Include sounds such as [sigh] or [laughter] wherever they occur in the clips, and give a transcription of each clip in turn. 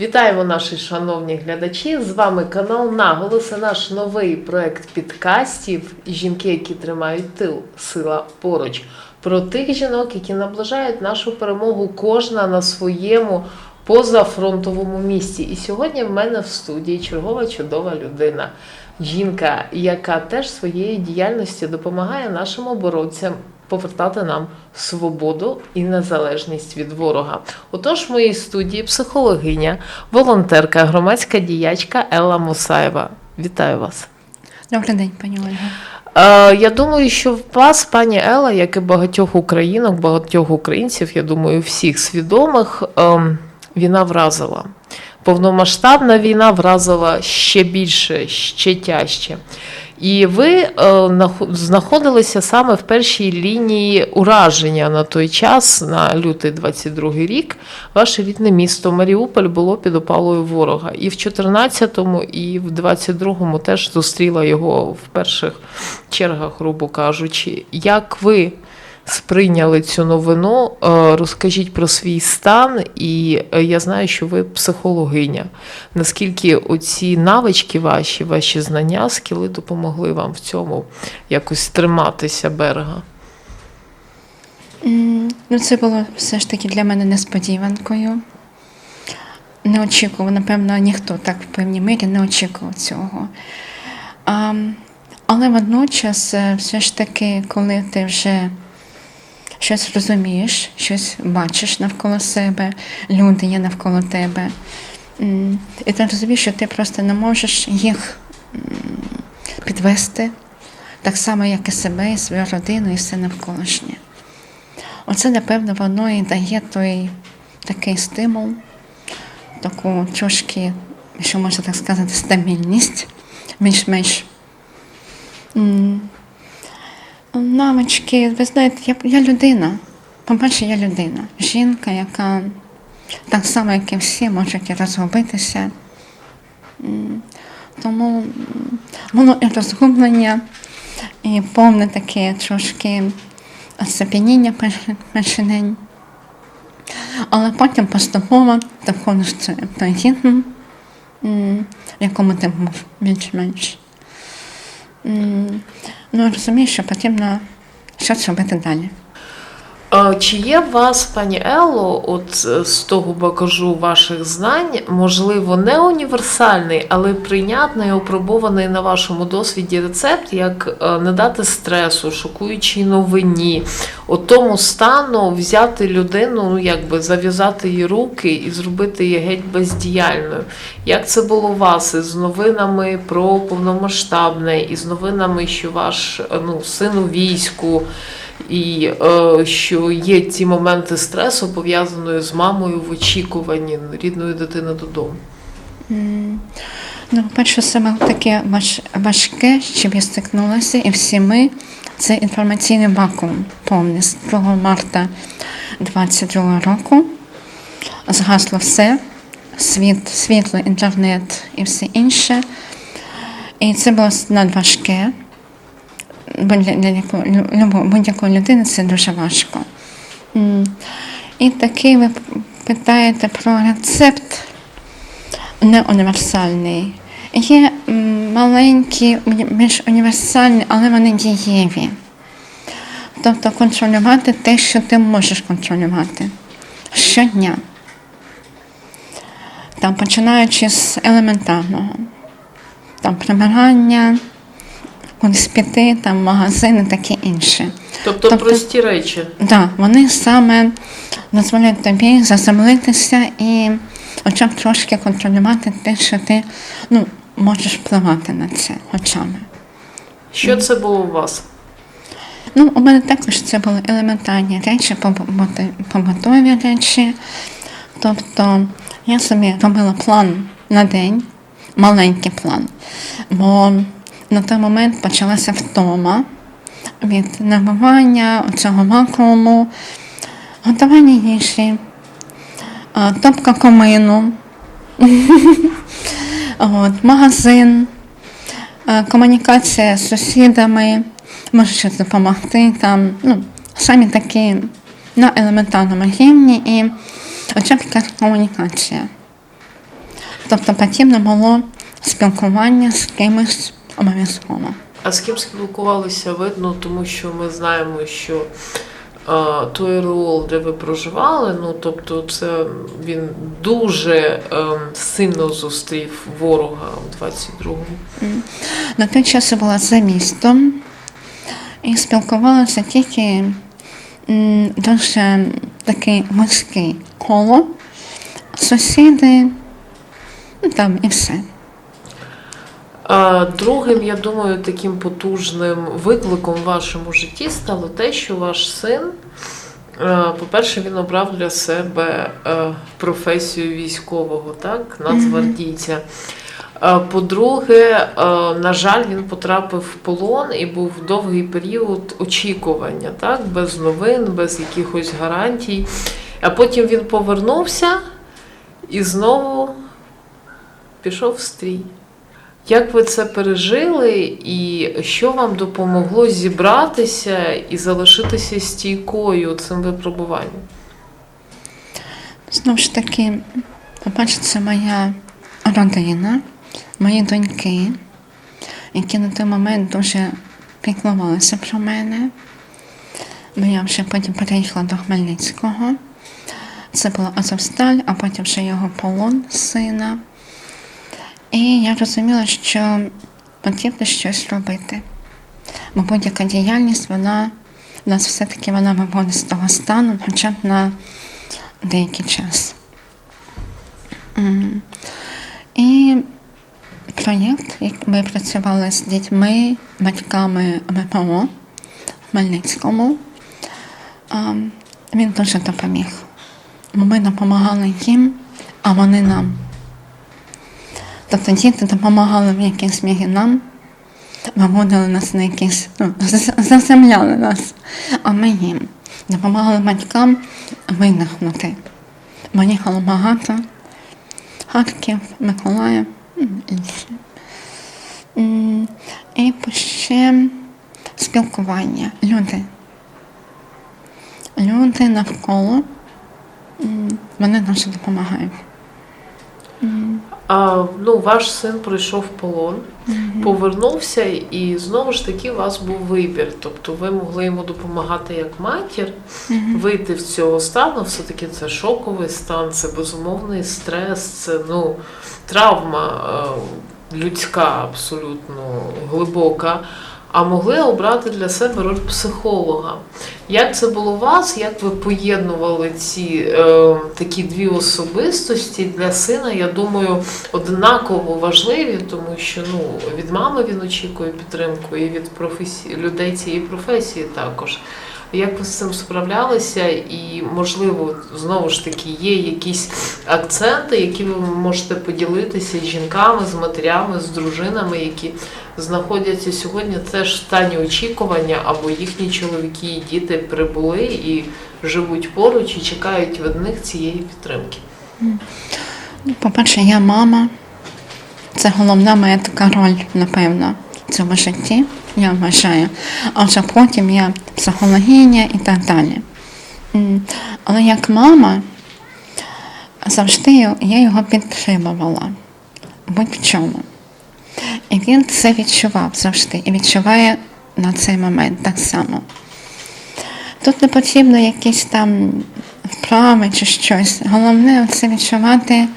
Вітаємо наші шановні глядачі. З вами канал Наголос наш новий проект підкастів Жінки, які тримають тил, сила поруч. Про тих жінок, які наближають нашу перемогу, кожна на своєму позафронтовому місці. І сьогодні в мене в студії чергова чудова людина. Жінка, яка теж своєю діяльністю допомагає нашим оборонцям повертати нам свободу і незалежність від ворога. Отож, в моїй студії психологиня, волонтерка, громадська діячка Елла Мусаєва. Вітаю вас. Добрий день, пані Ольга. Е, я думаю, що в вас, пані Елла, як і багатьох українок, багатьох українців, я думаю, всіх свідомих, ем, війна вразила. Повномасштабна війна вразила ще більше, ще тяжче. І ви е, знаходилися саме в першій лінії ураження на той час, на лютий 22 рік. Ваше рідне місто Маріуполь було під опалою ворога. І в 14-му, і в 22-му теж зустріла його в перших чергах, грубо кажучи. Як ви сприйняли цю новину? Е, Розкажіть про свій стан, і е, я знаю, що ви психологиня. Наскільки оці навички ваші, ваші знання, скіли допомогли вам в цьому якось триматися берега? Ну, це було все ж таки для мене несподіванкою. Не очікував, напевно, ніхто так в певній мірі не очікував цього. А, але водночас, е, все ж таки, коли ти вже щось розумієш, щось бачиш навколо себе, люди є навколо тебе, і ти розумієш, що ти просто не можеш їх підвести, так само, як і себе, і свою родину, і все навколишнє. Оце, напевно, воно і дає той такий стимул, таку трошки, що можна так сказати, стабільність, більш-менш. Навички, ви знаєте, я, я людина. По-перше, я людина. Жінка, яка так само, як і всі, може і розгубитися. Тому воно і розгублення, і повне таке трошки оцепеніння перший, день. Але потім поступово доходиш в той- в той ритм, якому ти був більш-менш. Ну, розумієш, що потрібно щось робити далі. Чи є у вас, пані Елло, от е, з того багажу ваших знань, можливо, не універсальний, але прийнятний, опробований на вашому досвіді рецепт, як е, не дати стресу, шокуючій новині, от тому стану взяти людину, ну якби зав'язати її руки і зробити її геть бездіяльною? Як це було у вас із новинами про повномасштабне, із новинами, що ваш е, ну, син у війську? І е, що є ці моменти стресу, пов'язаної з мамою в очікуванні рідної дитини додому. М, Ну, по-перше, саме таке важ, важке, з чим я стикнулася, і всі ми це інформаційний вакуум повний з 2 марта 22 року. Згасло все, світ, світло, інтернет і все інше. І це було надважке. Бо для, для будь-якої людини це дуже важко. І такий ви питаєте про рецепт не універсальний. Є маленькі, більш універсальні, але вони дієві. Тобто контролювати те, що ти можеш контролювати щодня. Там, починаючи з елементарного, там прибирання, кудись піти, там магазини, таке інше. Тобто, Тобто- прості речі. Да, вони саме дозволяють тобі заземлитися і хоча б трошки контролювати те, що ти ну, можеш впливати на це очами. Що це було у вас? Ну, у мене також це були елементарні речі, побутові речі. Тобто я собі робила план на день, маленький план. Бо на той момент почалася втома. Від набивання цього вакууму, готування їжі, топка комину, [laughs] от, магазин, комунікація з сусідами, може щось допомогти там, ну, самі такі на елементарному рівні і хоча б якась комунікація. Тобто потрібно було спілкування з кимось обов'язково. А з ким спілкувалися видно, тому що ми знаємо, що е, той ареол, де ви проживали, ну тобто, це він дуже е, сильно зустрів ворога у 22-му. На той час я була за містом і спілкувалася тільки м, дуже такий вузький коло, сусіди, ну там і все. Другим, я думаю, таким потужним викликом в вашому житті стало те, що ваш син, е, по-перше, він обрав для себе е, професію військового, так, нацгвардійця. Е, По-друге, на жаль, він потрапив в полон і був довгий період очікування, так, без новин, без якихось гарантій. А потім він повернувся і знову пішов в стрій. Як ви це пережили, і що вам допомогло зібратися і залишитися стійкою цим випробуванням? Знову ж таки, по-перше, це моя родина, мої доньки, які на той момент дуже піклувалися про мене. Бо я вже потім переїхала до Хмельницького. Це була Азовсталь, а потім вже його полон сина. І я розуміла, що потрібно щось робити. Бо будь-яка діяльність, вона в нас все-таки вона виводить з того стану, хоча б на деякий час. І проєкт, як ми працювали з дітьми, батьками ВПО в Хмельницькому, він дуже допоміг. Ми допомагали їм, а вони нам. Тобто діти допомагали в якійсь мірі нам, виводили нас на якісь, ну, заз- заземляли нас, а ми їм допомагали батькам видихнути. Бо їхало багато. Харків, Миколаїв, м, інші. І ще спілкування. Люди. Люди навколо. Вони дуже допомагають. А, ну, ваш син пройшов полон, повернувся, і знову ж таки у вас був вибір. Тобто ви могли йому допомагати як матір вийти з цього стану. Все-таки це шоковий стан, це безумовний стрес, це ну, травма е, людська, абсолютно глибока. А могли обрати для себе роль психолога. Як це було у вас? Як ви поєднували ці е, такі дві особистості для сина? Я думаю, однаково важливі, тому що ну від мами він очікує підтримку, і від професії людей цієї професії також. Як ви з цим справлялися? І можливо, знову ж таки, є якісь акценти, які ви можете поділитися з жінками, з матерями, з дружинами, які знаходяться сьогодні теж в стані очікування, або їхні чоловіки і діти прибули і живуть поруч і чекають від них цієї підтримки. Ну, По-перше, я мама. Це головна моя така роль, напевно, в цьому житті, я вважаю. А вже потім я психологиня і так далі. Але як мама, завжди я його підтримувала будь-в чому. І він це відчував завжди і відчуває на цей момент так само. Тут не потрібно якісь там вправи чи щось. Головне це відчувати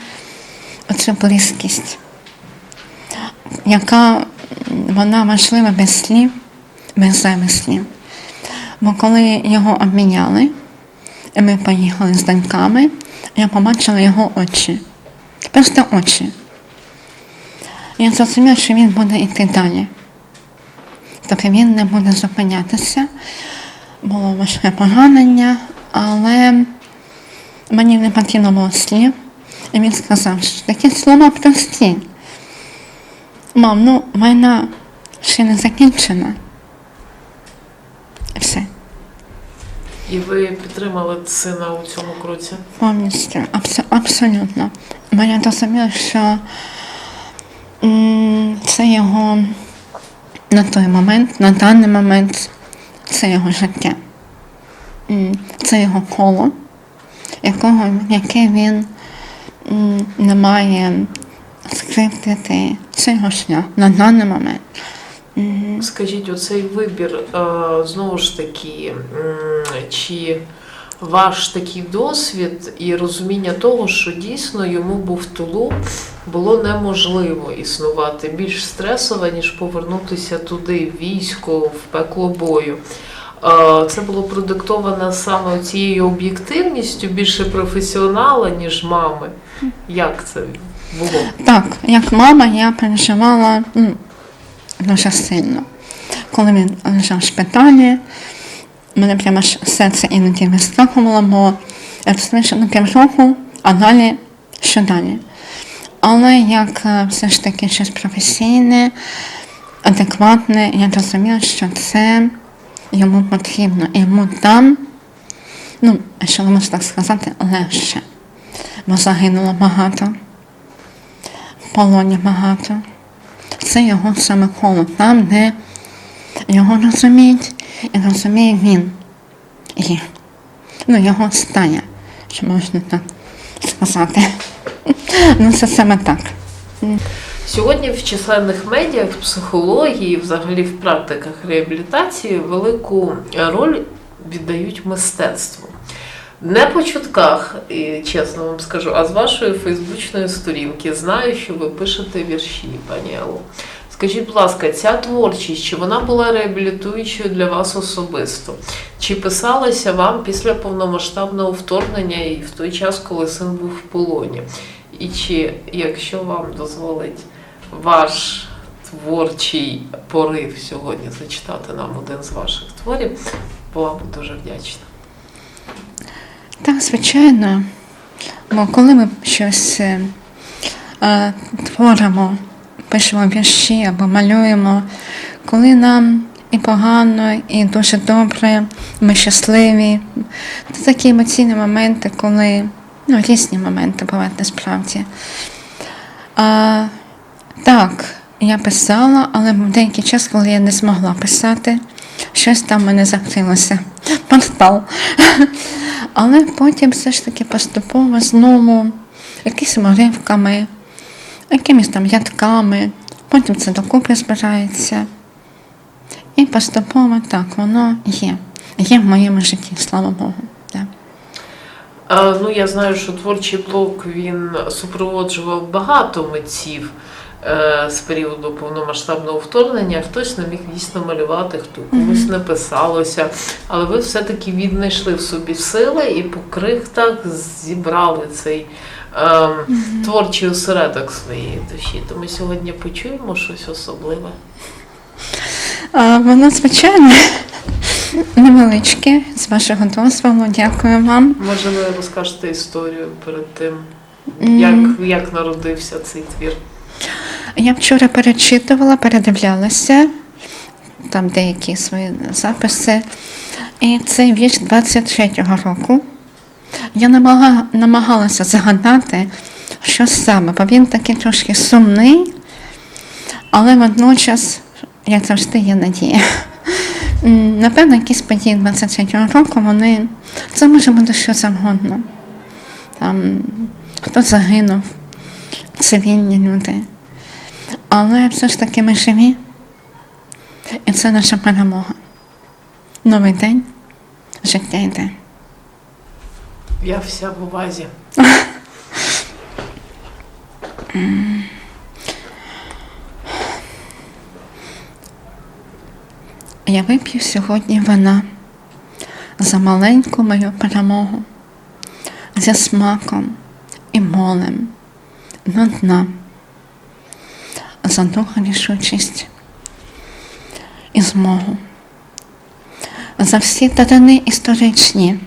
оцю близькість, яка вона важлива без слів, без замислів. Бо коли його обміняли, і ми поїхали з доньками, я побачила його очі. Просто очі. Я зрозуміла, що він буде йти далі. Тобто він не буде зупинятися. Було важке поранення, але мені не потрібно було слів. І він сказав, що такі слова прості. Мам, ну війна ще не закінчена. Все. І ви підтримали сина у цьому кроці? Повністю, абсо- абсолютно. Бо я розуміла, що це його на той момент, на даний момент, це його життя. Це його коло, якого, яке він не має скриптити. Це його шлях на даний момент. Скажіть, оцей вибір е, знову ж таки, чи ваш такий досвід і розуміння того, що дійсно йому був тулу, було неможливо існувати більш стресово, ніж повернутися туди, в військо, в пекло бою. Е, Це було продиктовано саме цією об'єктивністю, більше професіонала, ніж мами. Як це Так, як мама, я переживала ну, дуже сильно. Коли він лежав в шпиталі, мене прямо серце іноді вискакувало, бо я ну, півроку, а далі що далі. Але як е, все ж таки щось професійне, адекватне, я розуміла, що це йому потрібно. Йому там, ну, якщо можна так сказати, легше. Бо загинуло багато полоні багато. Це його саме коло, там, де його розуміють і розуміє він. І, ну, його стая, що можна так сказати. [laughs] Ну, це саме так. Сьогодні в численних медіа, в психології, взагалі в практиках реабілітації велику роль віддають мистецтву. Не по чутках, і чесно вам скажу, а з вашої фейсбучної сторінки знаю, що ви пишете вірші, пані Ело. Скажіть, будь ласка, ця творчість, чи вона була реабілітуючою для вас особисто? Чи писалася вам після повномасштабного вторгнення і в той час, коли син був в полоні? І чи, якщо вам дозволить ваш творчий порив сьогодні зачитати нам один з ваших творів, була б дуже вдячна. Так, звичайно. Бо коли ми щось е, е, творимо, пишемо вірші або малюємо, коли нам і погано, і дуже добре, ми щасливі, це такі емоційні моменти, коли ну, різні моменти бувають насправді. А, так, я писала, але був деякий час, коли я не змогла писати, щось там мене закрилося. Портал. Але потім все ж таки поступово знову якимись уривками, якимись там ядками, потім це докупи збирається. І поступово так, воно є. Є в моєму житті, слава Богу. Так. А, ну, я знаю, що творчий блок він супроводжував багато митців з періоду повномасштабного вторгнення. Хтось не міг дійсно малювати, хто комусь не писалося. Але ви все-таки віднайшли в собі сили і по крихтах зібрали цей е, творчий осередок своєї душі. То ми сьогодні почуємо щось особливе. А, воно, звичайно, невеличке, з вашого дозволу. Дякую вам. Може, ви розкажете історію перед тим, як, як народився цей твір? Я вчора перечитувала, передивлялася там деякі свої записи. І цей вірш 23-го року. Я намагалася згадати, що саме, бо він такий трошки сумний, але водночас, як завжди, є надія. Напевно, якісь події 23-го року, вони це може бути що завгодно. Там, хто загинув, цивільні люди. Але все ж таки ми живі. І це наша перемога. Новий день, життя йде. Я вся в увазі. [laughs] Я вип'ю сьогодні вина за маленьку мою перемогу, зі смаком і молем до дна, за духу рішучість і змогу, за всі дарини історичні,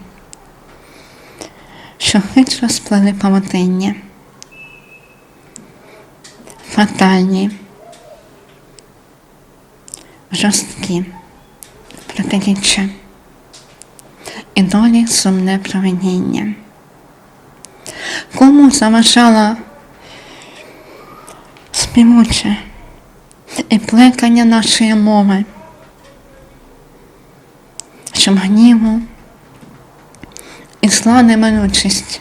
що хитро сплели павутиння, фатальні, жорсткі. Протиріччя. І долі сумне провиніння. Кому заважала співуче і плекання нашої мови, щоб гніву і зла неминучість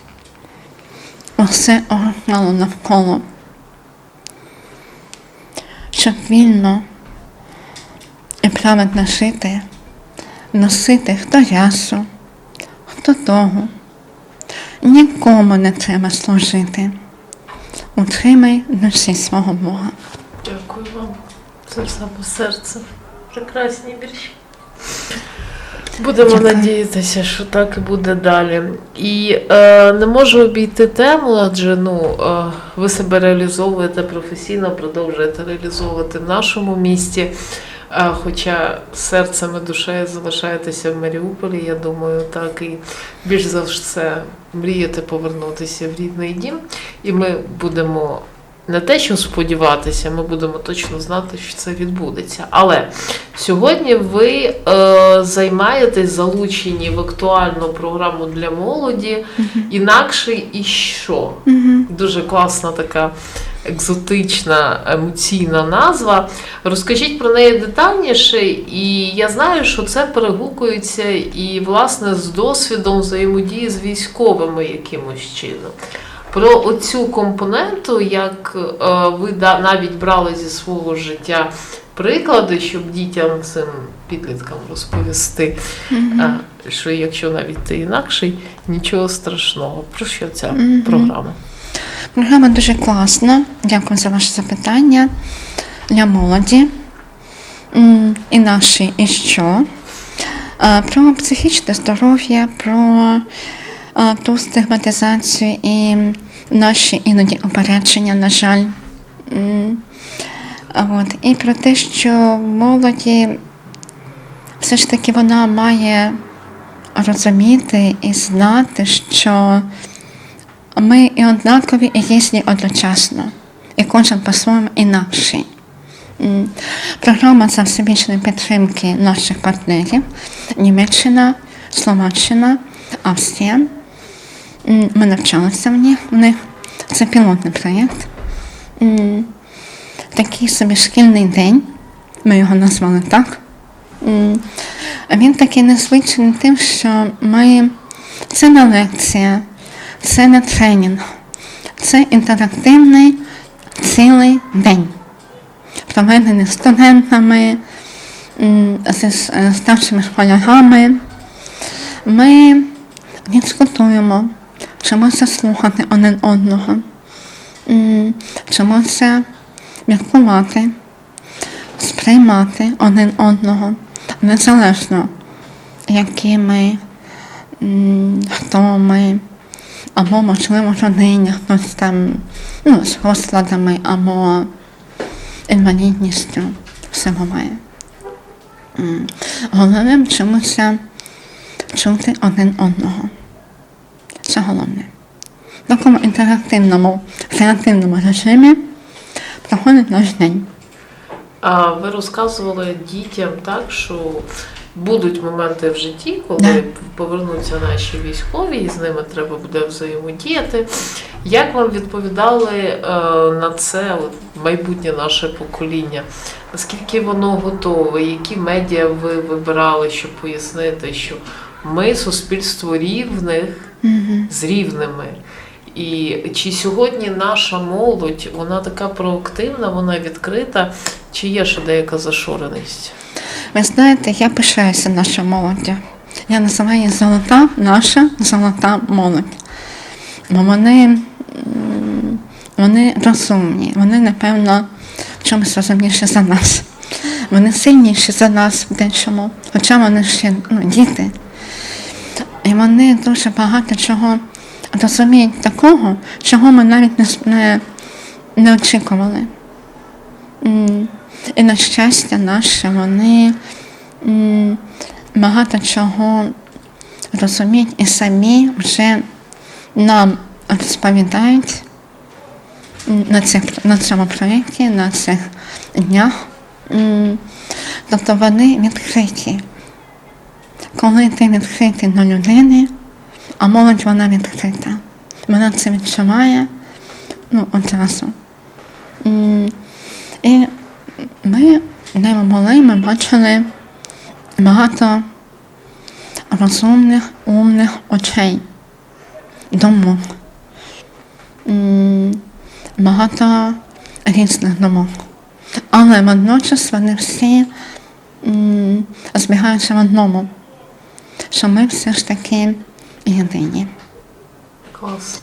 усе огнало навколо. щоб вільно і праведно жити, носити хто ясу, хто того. Нікому не треба служити. Утримай душі свого Бога. Дякую вам. за саме серце. Прекрасні вірші. Будемо Дякую. надіятися, що так і буде далі. І е, не можу обійти тему, адже ну, е, ви себе реалізовуєте професійно, продовжуєте реалізовувати в нашому місті. Хоча серцем і душею залишаєтеся в Маріуполі, я думаю, так і більш за все мрієте повернутися в рідний дім. І ми будемо не те, що сподіватися, ми будемо точно знати, що це відбудеться. Але сьогодні ви е, займаєтесь залучені в актуальну програму для молоді, інакше і що? Дуже класна така екзотична емоційна назва. Розкажіть про неї детальніше, і я знаю, що це перегукується і власне з досвідом взаємодії з військовими якимось чином. Про оцю компоненту, як е, ви да- навіть брали зі свого життя приклади, щоб дітям цим підліткам розповісти, е, що якщо навіть ти інакший, нічого страшного. Про що ця програма? Програма дуже класна. Дякую за ваше запитання для молоді. І наші, і що? Про психічне здоров'я, про ту стигматизацію і наші іноді опередження, на жаль. От. І про те, що молоді все ж таки вона має розуміти і знати, що ми і однакові, і різні одночасно, і кожен по-своєму інакший. Програма за всебічної підтримки наших партнерів Німеччина, Словаччина, Австрія. Ми навчалися в них. в них. Це пілотний проєкт. Такий собі шкільний день. Ми його назвали так. Він такий незвичний тим, що ми це не лекція, це не тренінг, це інтерактивний цілий день, проведений студентами, зі е, старшими школярами. Ми дискутуємо, вчимося слухати один одного, вчимося міркувати, сприймати один одного, незалежно, які ми, хто ми, або, можливо, родині хтось там ну, з розладами або інвалідністю все буває. Головне вчимося чути один одного. Це головне. В такому інтерактивному, креативному режимі проходить наш день. А ви розказували дітям так, що будуть моменти в житті, коли Да. повернуться наші військові, і з ними треба буде взаємодіяти. Як вам відповідали е, на це от, майбутнє наше покоління? Наскільки воно готове? Які медіа ви вибирали, щоб пояснити, що ми суспільство рівних з рівними? І чи сьогодні наша молодь, вона така проактивна, вона відкрита, чи є ще деяка зашореність? Ви знаєте, я пишаюся нашою молоддю. Я називаю її золота, наша золота молодь. Бо вони, вони розумні, вони, напевно, в чомусь розумніші за нас. Вони сильніші за нас в дечому, хоча вони ще ну, діти. І вони дуже багато чого розуміють такого, чого ми навіть не, не, не очікували. І на щастя наше, вони багато чого розуміють і самі вже нам розповідають на, цих, на цьому проєкті, на цих днях. Тобто вони відкриті. Коли ти відкритий до людини, а молодь вона відкрита. Вона це відчуває ну, одразу. М, І ми не були, ми бачили багато розумних, умних очей, думок, багато різних думок. Але водночас вони всі збігаються в одному, що ми все ж таки єдині.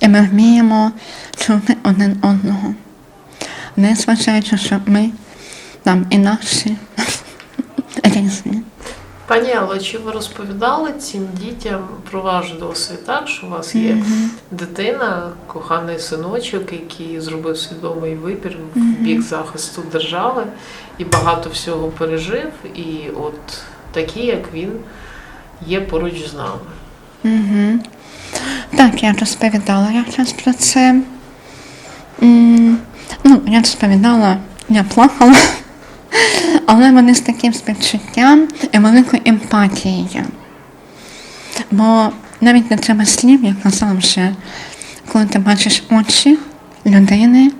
І ми вміємо чути один одного. Незважаючи, що ми там різні. [laughs] Пані Алло, чи ви розповідали цим дітям про ваш досвід, так? Що у вас є дитина, коханий синочок, який зробив свідомий вибір в бік захисту держави і багато всього пережив, і от такі, як він, є поруч з нами. Угу. Так, я розповідала якраз про це. М, Ну, я розповідала, я плакала, але вони з таким співчуттям і великою емпатією. Бо навіть не треба слів, я казала вже, коли ти бачиш очі людини,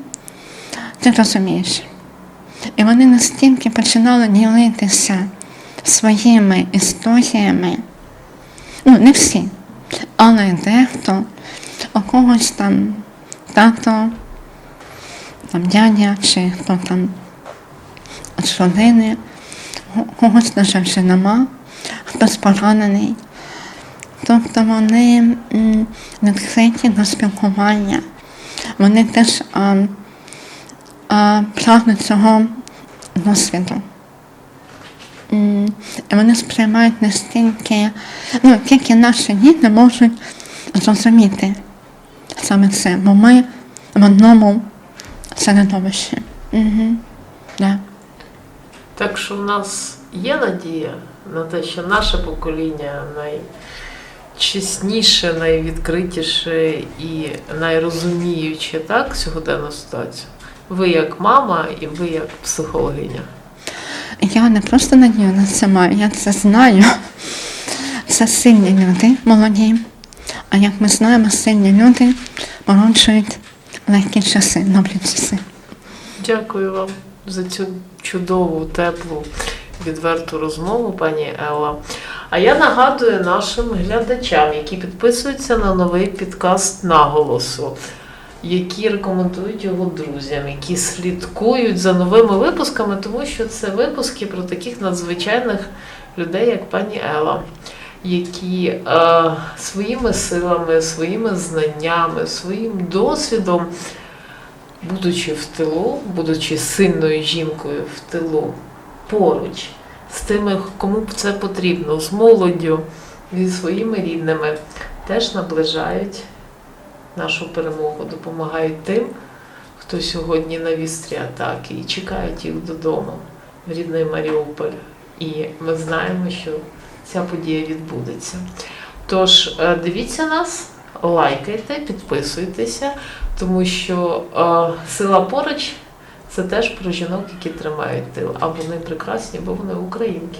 ти розумієш. І вони настільки починали ділитися своїми історіями. Ну, не всі, але дехто, у когось там тато, там дядя чи хто там з когось, на жаль, вже нема, хтось поранений. Тобто вони відкриті до спілкування. Вони теж а, а, прагнуть цього досвіду. І вони сприймають настільки, ну, тільки наші діти можуть зрозуміти саме це, бо ми в одному середовищі. Угу. Да. Так що в нас є надія на те, що наше покоління найчесніше, найвідкритіше і найрозуміюче так, сьогоденну ситуацію. Ви як мама і ви як психологиня. Я не просто надію на це маю, я це знаю. Це сильні люди молоді. А як ми знаємо, сильні люди породжують легкі часи, добрі часи. Дякую вам за цю чудову, теплу, відверту розмову, пані Елла. А я нагадую нашим глядачам, які підписуються на новий підкаст наголосу, які рекомендують його друзям, які слідкують за новими випусками, тому що це випуски про таких надзвичайних людей, як пані Елла. Які е, своїми силами, своїми знаннями, своїм досвідом будучи в тилу, будучи сильною жінкою в тилу, поруч з тими, кому це потрібно, з молоддю, зі своїми рідними, теж наближають нашу перемогу, допомагають тим, хто сьогодні на вістрі атаки і чекають їх додому, в рідний Маріуполь. І ми знаємо, що ця подія відбудеться. Тож е, дивіться нас, лайкайте, підписуйтеся, тому що е, сила поруч це теж про жінок, які тримають тил. А вони прекрасні, бо вони українки.